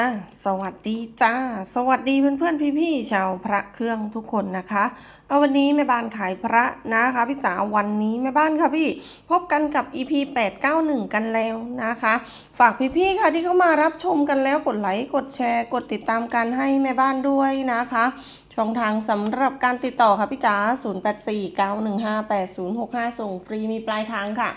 อะสวัสดีจ้า สวัสดีเพื่อนๆพี่ๆชาวพระเครื่องทุกคนนะคะเอาวันนี้แม่บ้านขายพระนะคะพี่จ๋าวันนี้แม่บ้านค่ะพี่ พบกันกับ EP 891 กันแล้วนะคะ ฝากพี่ๆค่ะที่เข้ามารับชมกันแล้วกดไลค์กดแชร์ กดติดตามกันให้แม่บ้านด้วยนะคะ ช่องทางสำหรับการติดต่อค่ะพี่จ๋า0849158065 ส่งฟรีมีปลายทางค่ะ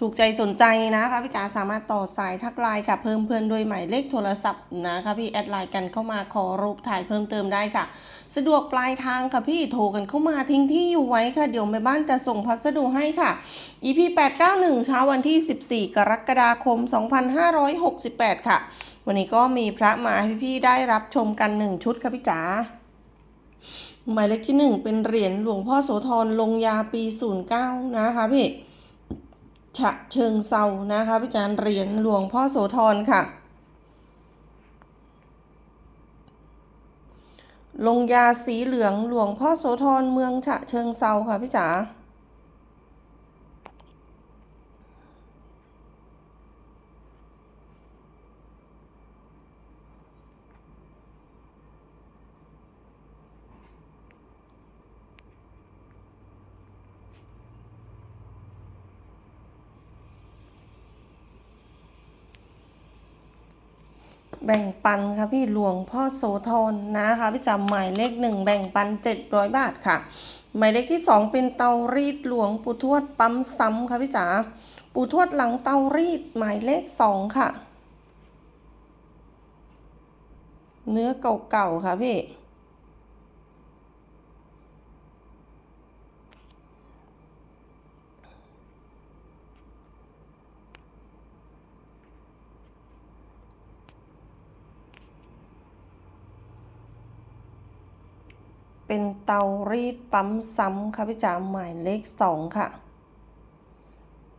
ถูกใจสนใจนะคะพี่จ๋าสามารถต่อสายทักไลน์ค่ะ เพิ่มเพื่อนด้วยหมายเลขโทรศัพท์นะคะพี่แอดไลน์กันเข้ามาขอรูปถ่ายเพิ่มเติมได้ค่ะ สะดวกปลายทางค่ะพี่โทรกันเข้ามาทิ้งที่อยู่ไว้ค่ะ เดี๋ยวแม่บ้านจะส่งพัสดุให้ค่ะ EP 891เช้าวันที่ 14 กรกฎาคม 2568 ค่ะ วันนี้ก็มีพระมาให้พี่ๆได้รับชมกัน 1 ชุดค่ะพี่จ๋า หมายเลขที่หนึ่งเป็นเหรียญหลวงพ่อโสธรลงยาปี 09 นะคะพี่ฉะเชิงเซานะคะพี่จารย์เหรียญหลวงพ่อโสธรค่ะ ลงยาสีเหลืองหลวงพ่อโสธรเมืองฉะเชิงเซาค่ะพี่จ๋า แบ่งปันค่ะพี่หลวงพ่อโสธรนะคะพี่จำหมายเลขหนึ่งแบ่งปัน700บาทค่ะ หมายเลขที่สองเป็นเตารีดหลวงปู่ทวดปั๊มซ้ำค่ะพี่จ๋าปู่ทวดหลังเตารีดหมายเลขสองค่ะ เนื้อเก่าๆค่ะพี่ เป็นเตารีดปั๊มซ้ำค่ะพี่จ๋าหมายเลขสองค่ะ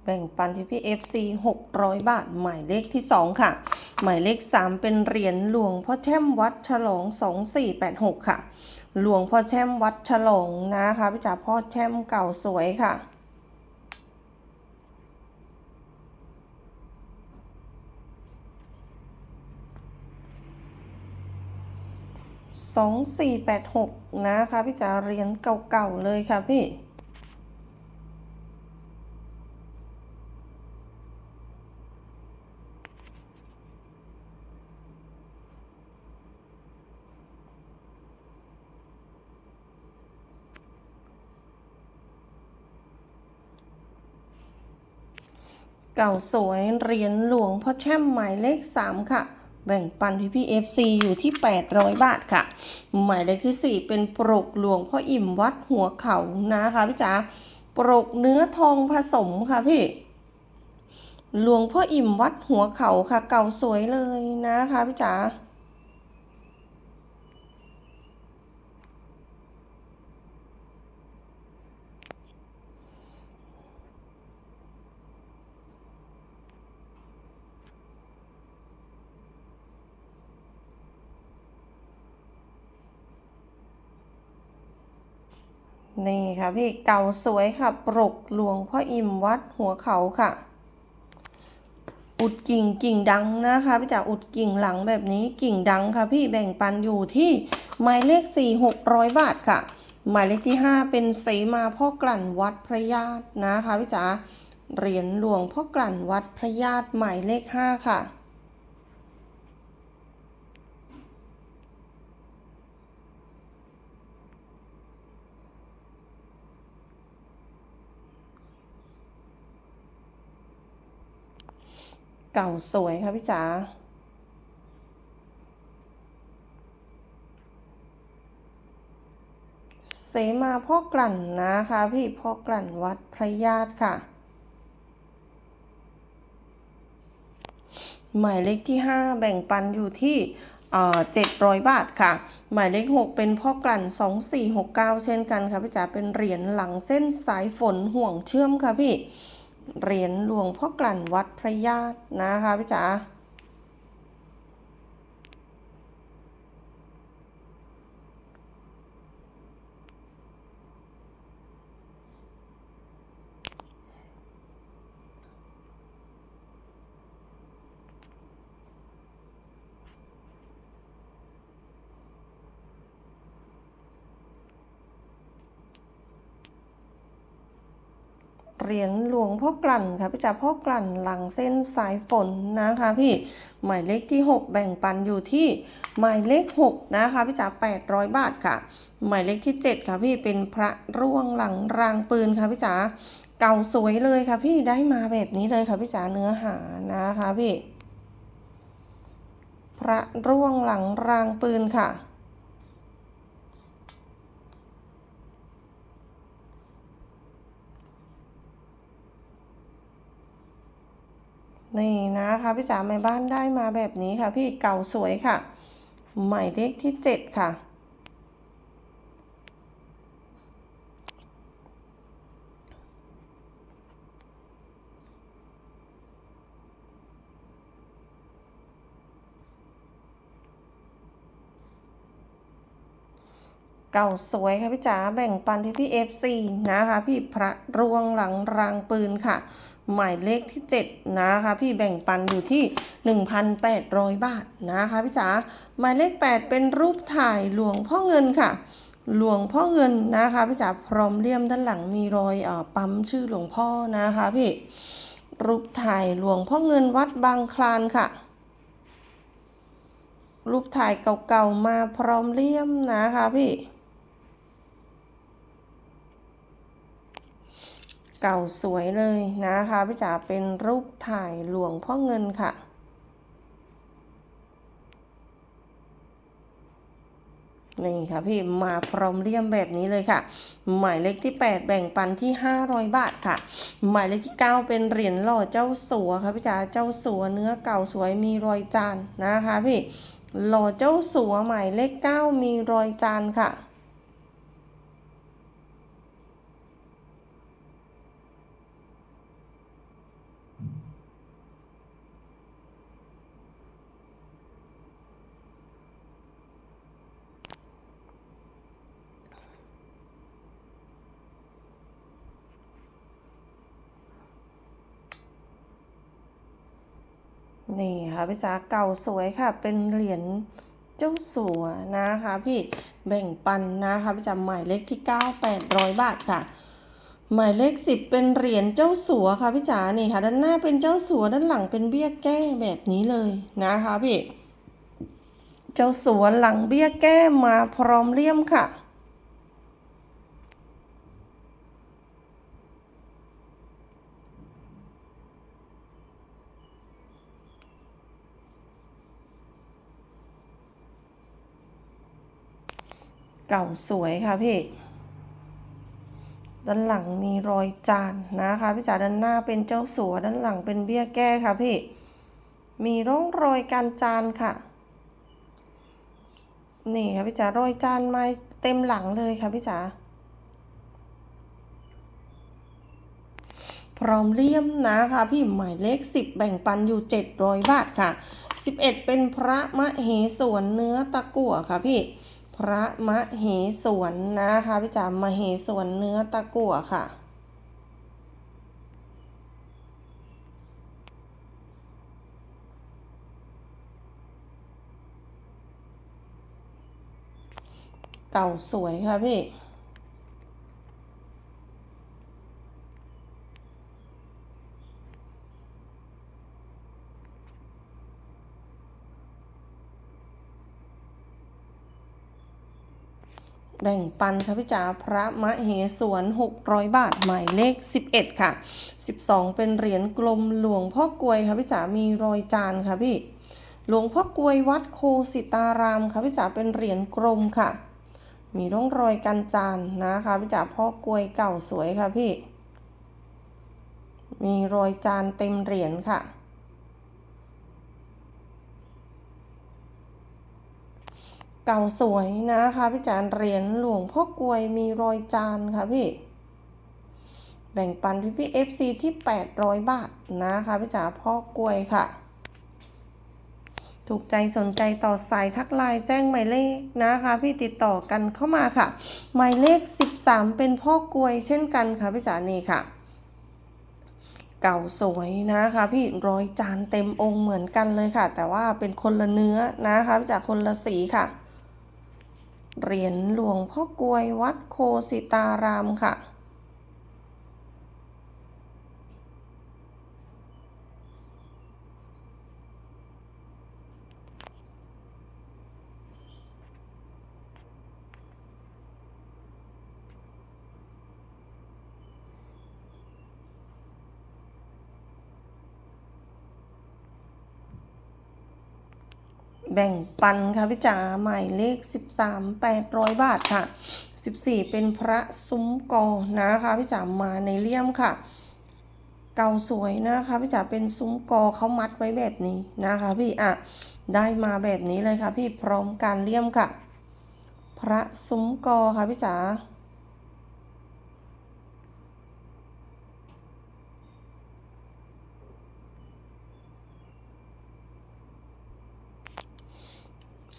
แบ่งปันพี่พี่ FC 600 บาท หมายเลขที่ 2 ค่ะ หมายเลข 3 เป็นเหรียญหลวงพ่อแช่มวัดฉลอง 2486 ค่ะ หลวงพ่อแช่มวัดฉลองนะคะพี่จ๋าพ่อแช่มเก่าสวยค่ะ สองสี่แปดหกนะคะพี่จ๋าเหรียญเก่าๆเลยค่ะพี่เก่าสวยเหรียญหลวงพ่อแช่มหมายเลข 3 ค่ะ แบ่งปันพี่พี่ FC อยู่ที่ 800 บาทค่ะ หมายเลขที่ 4 เป็นปรกหลวงพ่ออิ่มวัดหัวเขานะคะพี่จ๋าปรกเนื้อทองผสมค่ะพี่ หลวงพ่ออิ่มวัดหัวเขาค่ะ เก่าสวยเลยนะคะพี่จ๋า นี่ค่ะพี่เก่าสวยค่ะ ปรกหลวงพ่ออิ่มวัดหัวเขาค่ะ อุดกิ่งกิ่งดังนะคะพี่จ๋าอุดกิ่งหลังแบบนี้กิ่งดังค่ะพี่แบ่งปันอยู่ที่หมายเลขสี่หกร้อยบาทค่ะ หมายเลขที่ห้าเป็นเสมาพ่อกลั่นวัดพระญาตินะคะพี่จ๋าเหรียญหลวงพ่อกลั่นวัดพระญาติหมายเลขห้าค่ะ เก่าสวยค่ะพี่จ๋าเสมาพ่อกลั่นนะคะพี่พ่อกลั่นวัดพระญาติค่ะ หมายเลขที่ 5 แบ่งปันอยู่ที่เจ็ดร้อยบาทค่ะ หมายเลข 6 เป็นพ่อกลั่น 2469 เช่นกันค่ะพี่จ๋าเป็นเหรียญหลังเส้นสายฝนห่วงเชื่อมค่ะพี่ เหรียญหลวงพ่อกลั่นวัดพระญาตินะคะพี่จ๋า เเหรียญหลวงพ่อกลั่นค่ะพี่จ๋าพ่อกลั่นหลังเส้นสายฝนนะคะพี่หมายเลขที่ 6 แบ่งปันอยู่ที่หมายเลข 6 นะคะพี่จ๋า800 บาทค่ะ หมายเลขที่ 7 ค่ะพี่เป็นพระร่วงหลังรางปืนค่ะพี่จ๋าเก่าสวยเลยค่ะพี่ได้มาแบบนี้เลยค่ะพี่จ๋าเนื้อหานะคะพี่ พระร่วงหลังรางปืนค่ะ นี่นะคะพี่จ๋าแม่บ้านได้มาแบบนี้ค่ะ พี่เก่าสวยค่ะ หมายเลขที่เจ็ดค่ะ เก่าสวยค่ะพี่จ๋าแบ่งปันที่พี่ FC นะคะ พี่พระรวงหลังรางปืนค่ะ หมายเลขที่ 7 นะคะ พี่แบ่งปันอยู่ที่ 1,800 บาทนะคะพี่จ๋าหมายเลข 8 เป็นรูปถ่ายหลวงพ่อเงินค่ะ หลวงพ่อเงินนะคะพี่จ๋าพร้อมเลี่ยมด้านหลังมีรอยอ่อปั๊มชื่อหลวงพ่อนะคะพี่รูปถ่ายหลวงพ่อเงินวัดบางคลานค่ะ รูปถ่ายเก่าๆมาพร้อมเลี่ยมนะคะพี่ เก่าสวยเลยนะคะพี่จ๋าเป็นรูปถ่ายหลวงพ่อเงินค่ะ นี่ค่ะพี่มาพร้อมเลี่ยมแบบนี้เลยค่ะ หมายเลขที่ 8 แบ่งปันที่ 500 บาทค่ะ หมายเลขที่ 9 เป็นเหรียญหล่อเจ้าสัวค่ะพี่จ๋าเจ้าสัวเนื้อเก่าสวยมีรอยจานนะคะพี่หล่อเจ้าสัวหมายเลข 9 มีรอยจานค่ะ นี่ค่ะพี่จ๋าเก่าสวยค่ะ เป็นเหรียญเจ้าสัวนะคะพี่แบ่งปันนะคะพี่จ๋าหมายเลขที่ 9 800 บาทค่ะ หมายเลข 10 เป็นเหรียญเจ้าสัวค่ะพี่จ๋านี่ค่ะ ด้านหน้าเป็นเจ้าสัวด้านหลังเป็นเบี้ยแก้แบบนี้เลยนะคะพี่ เจ้าสัวหลังเบี้ยแก้มาพร้อมเลี่ยมค่ะ เก่าสวยค่ะพี่ ด้านหลังมีรอยจานนะคะพี่จ๋าด้านหน้าเป็นเจ้าสัวด้านหลังเป็นเบี้ยแก้ค่ะพี่ มีร่องรอยการจานค่ะ นี่ค่ะพี่จ๋ารอยจานมาเต็มหลังเลยค่ะพี่จ๋าพร้อมเลี่ยมนะคะพี่หมายเลข 10 แบ่งปันอยู่ 700 บาทค่ะ 11 เป็นพระมะเหสวนเนื้อตะกั่วค่ะพี่ พระมเหสวนนะคะพี่จ๋ามเหสวนเนื้อตะกั่วค่ะ เก่าสวยค่ะพี่ แบ่งปันค่ะพี่จ๋าพระมะเหสวน600 บาทหมายเลข 11 ค่ะ 12 เป็นเหรียญกลมหลวงพ่อกลวยค่ะพี่จ๋ามีรอยจานค่ะพี่หลวงพ่อกลวยวัดโคสิตารามค่ะพี่จ๋าเป็นเหรียญกลมค่ะ มีร่องรอยกันจานนะคะพี่จ๋าพ่อกลวยเก่าสวยค่ะพี่ มีรอยจานเต็มเหรียญค่ะ เก่าสวยนะคะพี่จานเหรียญหลวงพ่อกลวยมีรอยจานค่ะพี่ แบ่งปันพี่พี่ FC ที่ 800 บาทนะคะพี่จ๋าพ่อกลวยค่ะ ถูกใจสนใจต่อสายทักไลน์แจ้งหมายเลขนะคะ พี่ติดต่อกันเข้ามาค่ะ หมายเลข 13 เป็นพ่อกลวยเช่นกันค่ะพี่จ๋านี่ค่ะเก่าสวยนะคะพี่ร้อยจานเต็มองค์เหมือนกันเลยค่ะ แต่ว่าเป็นคนละเนื้อนะคะจากคนละสีค่ะ เหรียญหลวงพ่อกลวยวัดโคสิตารามค่ะ แบ่งปันค่ะพี่จ๋าหมายเลข 13 800 บาทค่ะ 14 เป็นพระซุ้มกอนะคะพี่จ๋ามาในเลี่ยมค่ะ เก่าสวยนะคะพี่จ๋าเป็นซุ้มกอเขามัดไว้แบบนี้นะคะ พี่อะได้มาแบบนี้เลยค่ะ พี่พร้อมการเลี่ยมค่ะ พระซุ้มกอค่ะพี่จ๋า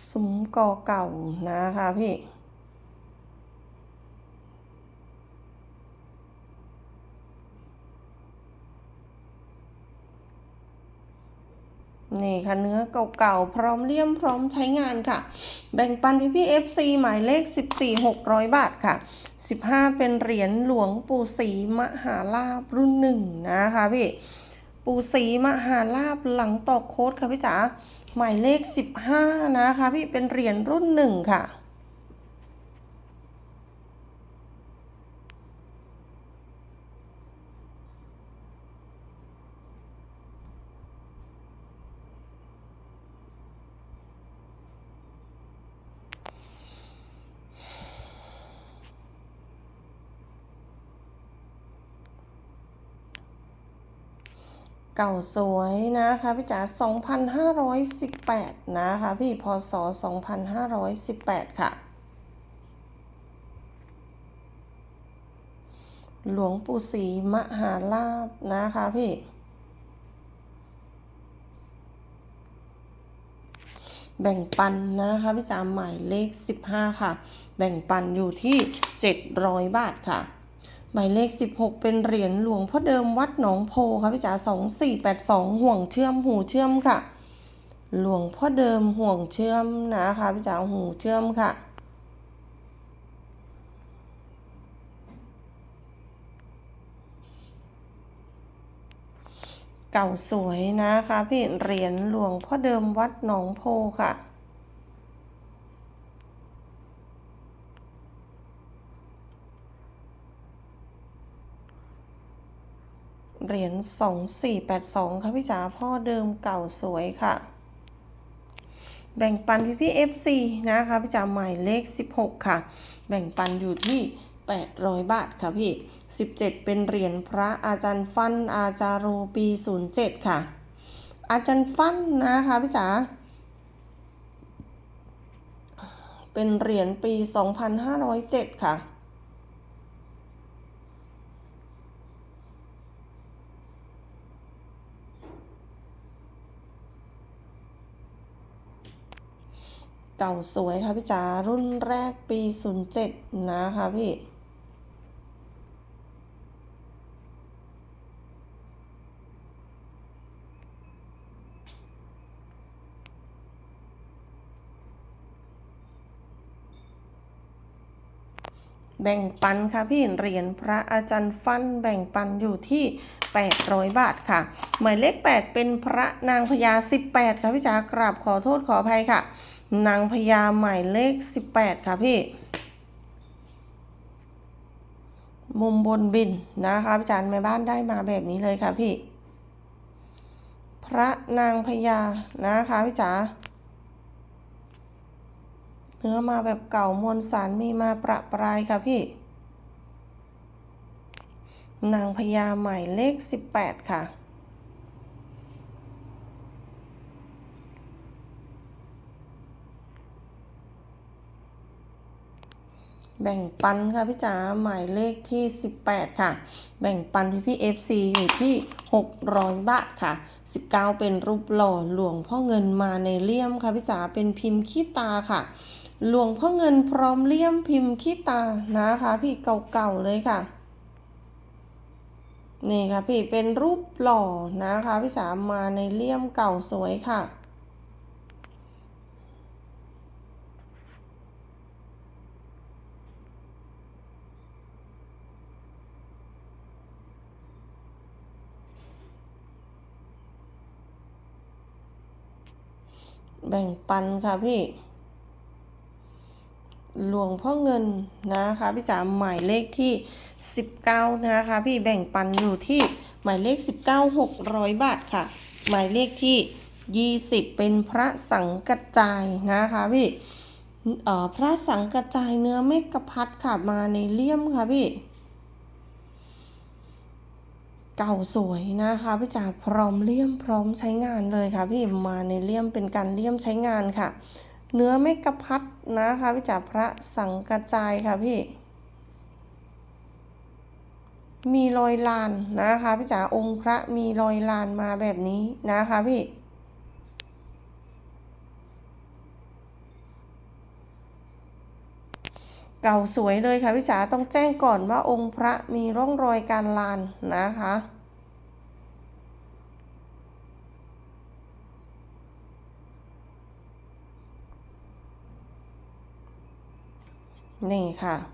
ซุ้มกอเก่านะคะพี่นี่ค่ะเนื้อเก่าๆ พร้อมเลี่ยมพร้อมใช้งานค่ะ แบ่งปันพี่พี่ FC หมายเลข 14 600 บาทค่ะ 15 เป็นเหรียญหลวงปู่ศรีมหาลาบรุ่นหนึ่งนะคะพี่ ปู่ศรีมหาลาบหลังตอกโค้ดค่ะพี่จ๋า หมายเลข 15 นะคะ พี่เป็นเหรียญรุ่นหนึ่งค่ะ เก่าสวยนะคะพี่จ๋า2,518 นะคะพี่พศ 2,518 ค่ะ หลวงปู่ศรีมหาลาบนะคะพี่แบ่งปันนะคะพี่จ๋าหมายเลข 15 ค่ะ แบ่งปันอยู่ที่ 700 บาทค่ะ หมายเลข 16 เป็นเหรียญหลวงพ่อเดิมวัดหนองโพค่ะพี่จ๋า2482 ห่วงเชื่อมหูเชื่อมค่ะ หลวงพ่อเดิมห่วงเชื่อมนะคะพี่จ๋าหูเชื่อมค่ะเก่าสวยนะคะพี่เหรียญหลวงพ่อเดิมวัดหนองโพค่ะ เหรียญ2482 ค่ะพี่จ๋าพ่อเดิมเก่าสวยค่ะ แบ่งปันพี่พี่ FC นะคะพี่จ๋าหมายเลข 16 ค่ะ แบ่งปันอยู่ที่ 800 บาทค่ะพี่ 17 เป็นเหรียญพระอาจารย์ฟันอาจาโรปี 07 ค่ะ อาจารย์ฟันนะคะพี่จ๋าเป็นเหรียญปี 2507 ค่ะ เก่าสวยค่ะพี่จ๋ารุ่นแรกปี 07 นะคะพี่แบ่งปันค่ะพี่เหรียญพระอาจารย์ฟันแบ่งปันอยู่ที่ 800 บาทค่ะ หมายเลข 8 เป็นพระนางพญา18 ค่ะพี่จ๋ากราบขอโทษขออภัยค่ะ นางพญาหมายเลข18ค่ะพี่ มุมบนบินนะคะพี่จารย์แม่บ้านได้มาแบบนี้เลยค่ะพี่ พระนางพญานะคะพี่จ๋าเนื้อมาแบบเก่ามวลสารมีมาประปรายค่ะพี่ นางพญาหมายเลข18ค่ะ แบ่งปันค่ะพี่จ๋าหมายเลขที่ 18 ค่ะ แบ่งปันที่พี่ FC อยู่ที่ 600 บาทค่ะ 19 เป็นรูปหล่อหลวงพ่อเงินมาในเลี่ยมค่ะพี่จ๋าเป็นพิมพ์ขี้ตาค่ะ หลวงพ่อเงินพร้อมเลี่ยมพิมพ์ขี้ตานะคะ พี่เก่าๆเลยค่ะนี่ค่ะพี่เป็นรูปหล่อนะคะพี่จ๋ามาในเลี่ยมเก่าสวยค่ะ แบ่งปันค่ะพี่ หลวงพ่อเงินนะคะพี่จ๋าหมายเลขที่ 19 นะคะพี่แบ่งปันอยู่ที่หมายเลข 19 600 บาทค่ะ หมายเลขที่ 20 เป็นพระสังกัจจายนะคะพี่เอ่อพระสังกัจจายเนื้อเมกะพัดค่ะมาในเลี่ยมค่ะพี่ เก่าสวยนะคะพี่จ๋าพร้อมเลี่ยมพร้อมใช้งานเลยค่ะพี่มาในเลี่ยมเป็นการเลี่ยมใช้งานค่ะ เนื้อเมกะพัดนะคะพี่จ๋าพระสังกัจจายค่ะพี่ มีรอยลานนะคะพี่จ๋าองค์พระมีรอยลานมาแบบนี้นะคะพี่ เก่าสวยเลยค่ะพี่จ๋าต้องแจ้งก่อนว่าองค์พระมีร่องรอยการลานนะคะนี่ค่ะ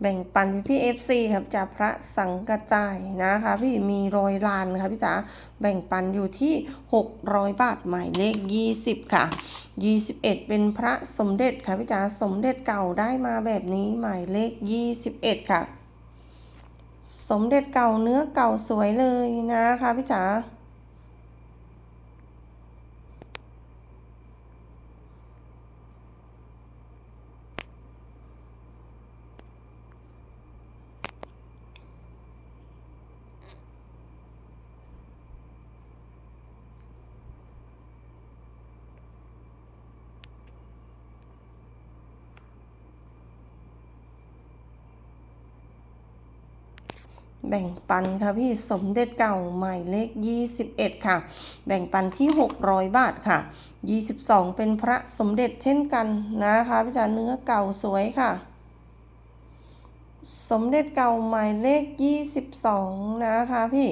แบ่งปันพี่เอฟซีครับจากพระสังกระจายนะคะ พี่มีรอยลานค่ะพี่จ๋าแบ่งปันอยู่ที่ 600 บาทหมายเลข 20 ค่ะ 21 เป็นพระสมเด็จค่ะพี่จ๋าสมเด็จเก่าได้มาแบบนี้หมายเลข 21 ค่ะ สมเด็จเก่าเนื้อเก่าสวยเลยนะคะพี่จ๋า แบ่งปันค่ะพี่สมเด็จเก่าหมายเลข 21 ค่ะ แบ่งปันที่ 600 บาทค่ะ 22 เป็นพระสมเด็จเช่นกันนะคะพี่จ๋าเนื้อเก่าสวยค่ะ สมเด็จเก่าหมายเลข 22 นะคะพี่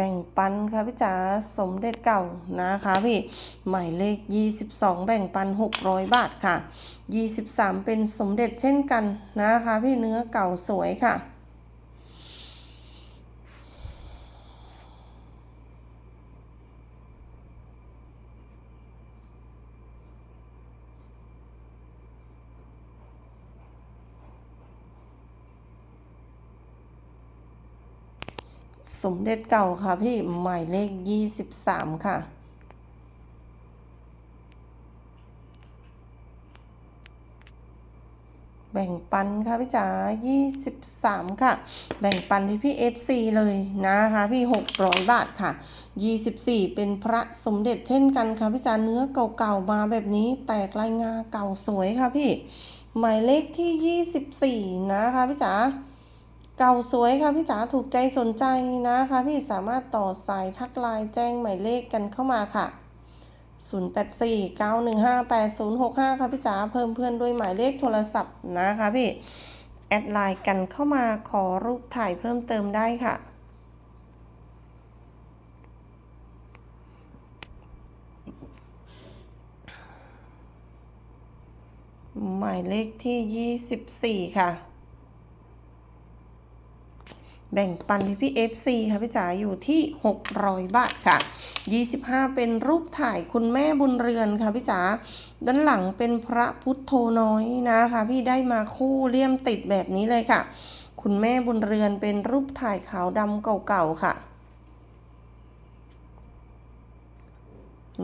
บ่งปันค่ะพี่จ๋าสมเด็จเก่านะคะพี่หมายเลข 22 แบ่งปัน 600 บาทค่ะ 23 เป็นสมเด็จเช่นกันนะคะพี่เนื้อเก่าสวยค่ะ สมเด็จเก่าค่ะพี่หมายเลข23ค่ะ แบ่งปันค่ะพี่จ๋า23ค่ะ แบ่งปันที่พี่ FC เลยนะคะพี่600บาทค่ะ24เป็นพระสมเด็จเช่นกันค่ะพี่จ๋าเนื้อเก่าๆมาแบบนี้แตกลายงาเก่าสวยค่ะพี่ หมายเลขที่24นะคะพี่จ๋า เก่าสวยค่ะพี่จ๋าถูกใจสนใจนะคะ พี่สามารถต่อสายทักไลน์แจ้งหมายเลขกันเข้ามาค่ะ 084 915 8065 ค่ะพี่จ๋าเพิ่มเพื่อนด้วยหมายเลขโทรศัพท์นะคะพี่ แอดไลน์กันเข้ามาขอรูปถ่ายเพิ่มเติมได้ค่ะหมายเลขที่ 24 ค่ะ แบ่งปันพี่ FC ค่ะพี่จ๋าอยู่ที่ 600 บาทค่ะ 25 เป็นรูปถ่ายคุณแม่บุญเรือนค่ะพี่จ๋าด้านหลังเป็นพระพุทโธน้อยนะคะ พี่ได้มาคู่เลี่ยมติดแบบนี้เลยค่ะ คุณแม่บุญเรือนเป็นรูปถ่ายขาวดำเก่าๆค่ะ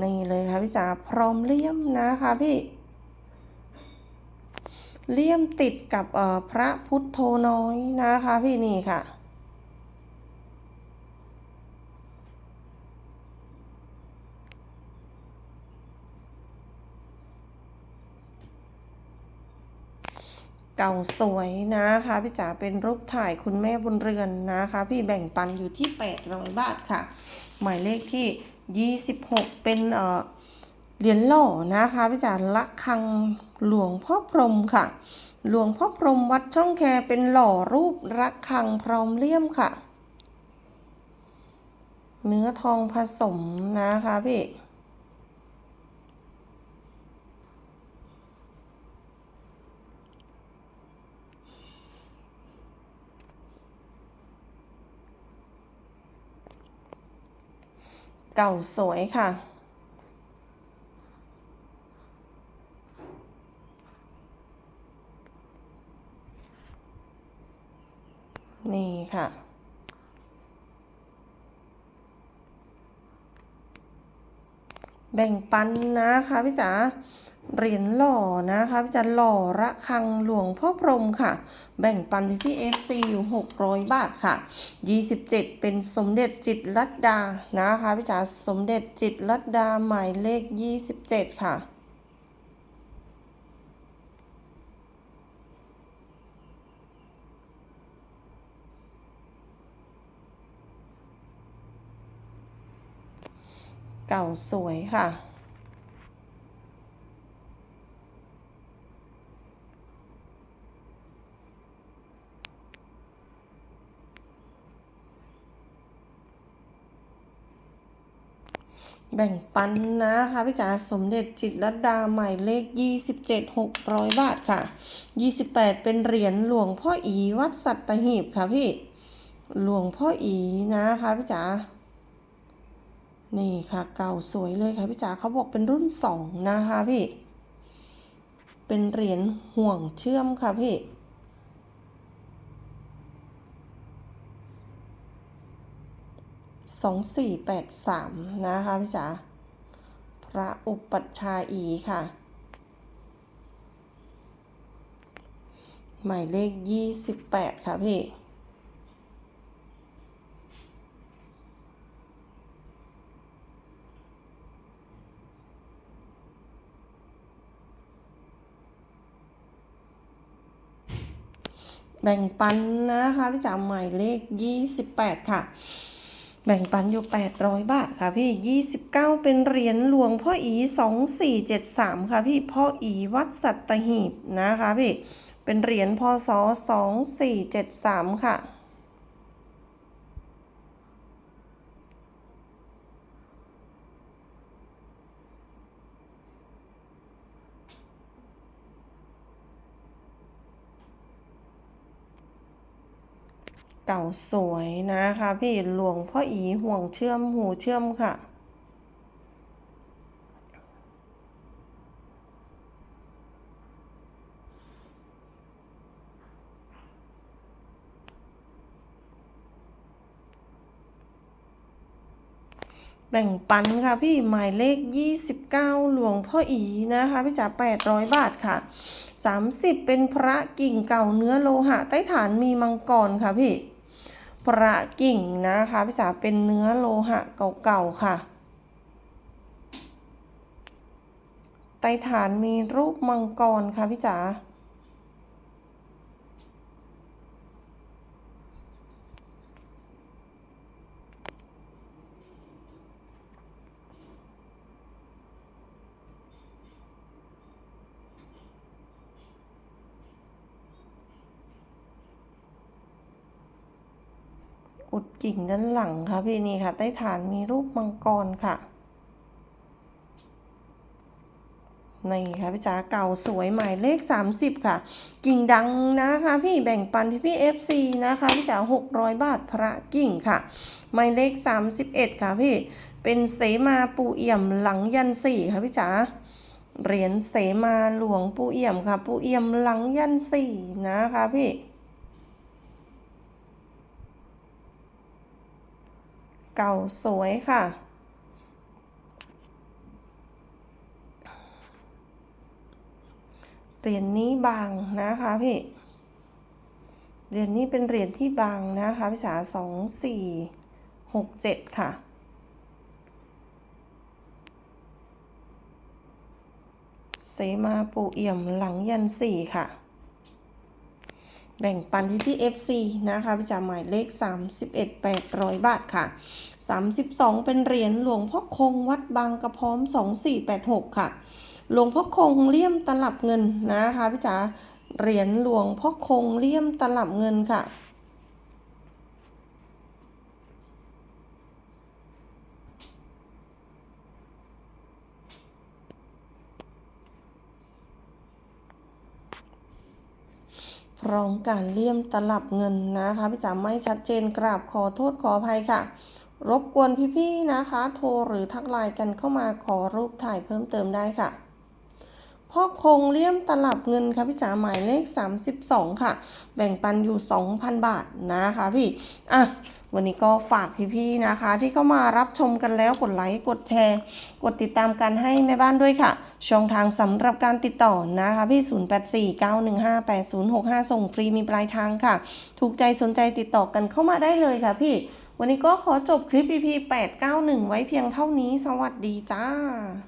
นี่เลยค่ะพี่จ๋าพร้อมเลี่ยมนะคะพี่เลี่ยมติดกับเอ่อพระพุทโธน้อยนะคะพี่นี่ค่ะ เก่าสวยนะคะพี่จ๋าเป็นรูปถ่ายคุณแม่บุญเรือนนะคะ พี่แบ่งปันอยู่ที่ 800 บาทค่ะ หมายเลขที่ 26 เป็นเอ่อเหรียญหล่อนะคะพี่จ๋าละคังหลวงพ่อพรหมค่ะ หลวงพ่อพรหมวัดช่องแคเป็นหล่อรูประฆังพร้อมเลี่ยมค่ะ เนื้อทองผสมนะคะพี่ เก่าสวยค่ะ นี่ค่ะแบ่งปันนะคะพี่จ๋า เหรียญหล่อนะคะพี่จ๋าหล่อระฆังหลวงพ่อพรหมค่ะ แบ่งปันพี่พี่เอฟซีอยู่ 600 บาทค่ะ 27 เป็นสมเด็จจิตรลัดดานะคะพี่จ๋าสมเด็จจิตรลัดดาหมายเลข 27 ค่ะเก่าสวยค่ะ แบ่งปันนะคะพี่จ๋าสมเด็จจิตรดาหมายเลข 27 600 บาทค่ะ 28 เป็นเหรียญหลวงพ่ออีวัดสัตหีบค่ะพี่หลวงพ่ออีนะคะพี่จ๋านี่ค่ะเก่าสวยเลยค่ะพี่จ๋าเขาบอกเป็นรุ่นสองนะคะพี่ เป็นเหรียญห่วงเชื่อมค่ะพี่ สองสี่แปดสามนะคะพี่จ๋าพระอุปัชฌาย์อีค่ะ หมายเลขยี่สิบแปดค่ะพี่แบ่งปันนะคะพี่จ๋าหมายเลข 28 ค่ะ แบ่งปันอยู่ 800 บาทค่ะพี่ 29 เป็นเหรียญหลวงพ่ออี 2473 ค่ะพี่พ่ออีวัดสัตหีบนะคะพี่ เป็นเหรียญพศ 2473 ค่ะ เก่าสวยนะคะพี่หลวงพ่ออีห่วงเชื่อมหูเชื่อมค่ะ แบ่งปันค่ะพี่หมายเลข 29 หลวงพ่ออีนะคะพี่จ๋า800 บาทค่ะ30 เป็นพระกิ่งเก่าเนื้อโลหะ ใต้ฐานมีมังกรค่ะพี่ พระกิ่งนะคะพี่จ๋าเป็นเนื้อโลหะเก่าๆค่ะ ไตฐานมีรูปมังกรค่ะพี่จ๋า อุด กิ่งด้านหลังค่ะพี่นี่ค่ะ ใต้ฐานมีรูปมังกรค่ะนี่ค่ะพี่จ๋าเก่าสวยหมายเลข 30 ค่ะ กิ่งดังนะคะ พี่แบ่งปันพี่พี่ FC นะคะพี่จ๋า600 บาทพระกิ่งค่ะ หมายเลข 31 ค่ะพี่เป็นเสมาปูเอี่ยมหลังยันสี่ค่ะพี่จ๋าเหรียญเสมาหลวงปูเอี่ยมค่ะ ปูเอี่ยมหลังยันสี่นะคะพี่ เก่าสวยค่ะ เหรียญนี้บางนะคะพี่เหรียญนี้เป็นเหรียญที่บางนะคะพี่สาสองสี่หกเจ็ดค่ะเสมาปูเอี่ยมหลังยันสี่ค่ะ แบ่งปันที่พี่ FC นะคะพี่จ๋าหมายเลข 31 800 บาทค่ะ 32 เป็นเหรียญหลวงพ่อคงวัดบางกระพร้อม 2486 ค่ะ หลวงพ่อคงเลี่ยมตลับเงินนะคะพี่จ๋าเหรียญหลวงพ่อคงเลี่ยมตลับเงินค่ะ ร้องการเลี่ยมตลับเงินนะคะพี่จ๋าไม่ชัดเจนกราบขอโทษขออภัยค่ะ รบกวนพี่ๆนะคะ โทรหรือทักไลน์กันเข้ามาขอรูปถ่ายเพิ่มเติมได้ค่ะพพ่อคงเลี่ยมตลับเงินค่ะพี่จ๋าหมายเลข 32 ค่ะ แบ่งปันอยู่ 2,000 บาทนะคะพี่ อะวันนี้ก็ฝากพี่ๆนะคะ ที่เข้ามารับชมกันแล้วกดไลค์กดแชร์ กดติดตามกันให้แม่บ้านด้วยค่ะ ช่องทางสำหรับการติดต่อนะคะพี่ 0849158065 ส่งฟรีมีปลายทางค่ะ ถูกใจสนใจติดต่อกันเข้ามาได้เลยค่ะพี่ วันนี้ก็ขอจบคลิป EP 891 ไว้เพียงเท่านี้ สวัสดีจ้า